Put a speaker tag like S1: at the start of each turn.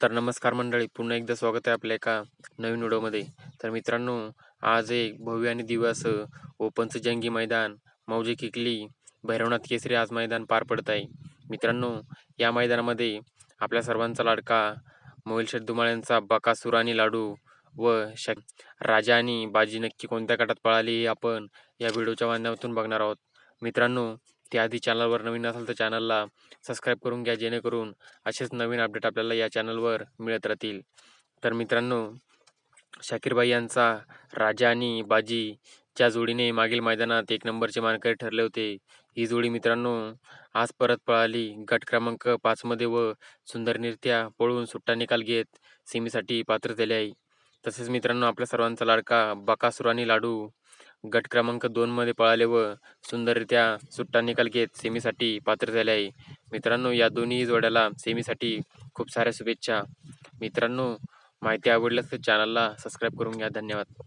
S1: तर नमस्कार मंडळी पुन्हा एकदा स्वागत आहे आपल्या एका नवीन व्हिडिओमध्ये. तर मित्रांनो आज एक भव्य आणि दिव्य असं ओपनचं जंगी मैदान मौजे किकली भैरवनाथ केसरी आज मैदान पार पडत आहे. मित्रांनो या मैदानामध्ये आपल्या सर्वांचा लाडका मोहिल दुमाळ्यांचा बकासूर आणि लाडू व शक राजा आणि बाजी नक्की कोणत्या गटात पळाली हे आपण या व्हिडिओच्या माध्यमातून बघणार आहोत. मित्रांनो त्याआधी चॅनलवर नवीन असाल तर चॅनलला सबस्क्राईब करून घ्या जेणेकरून असेच नवीन अपडेट आपल्याला या चॅनलवर मिळत राहतील. तर मित्रांनो शाकीरबाई यांचा राजा आणि बाजीच्या जोडीने मागील मैदानात एक नंबरचे मानकरी ठरले होते. ही जोडी मित्रांनो आज परत पळाली. गट क्रमांक पाचमध्ये व सुंदरनित्या पळून सुट्टा निकाल घेत सेमीसाठी पात्र झाले आहे. तसेच मित्रांनो आपल्या सर्वांचा लाडका बकासूर आणि लाडू गट क्रमांक दोनमध्ये पळाले व सुंदररित्या सुट्टा निकाल घेत सेमीसाठी पात्र झाले आहे. मित्रांनो या दोन्ही जोड्याला सेमीसाठी खूप साऱ्या शुभेच्छा. मित्रांनो माहिती आवडल्यास तर चॅनलला सबस्क्राईब करून घ्या. धन्यवाद.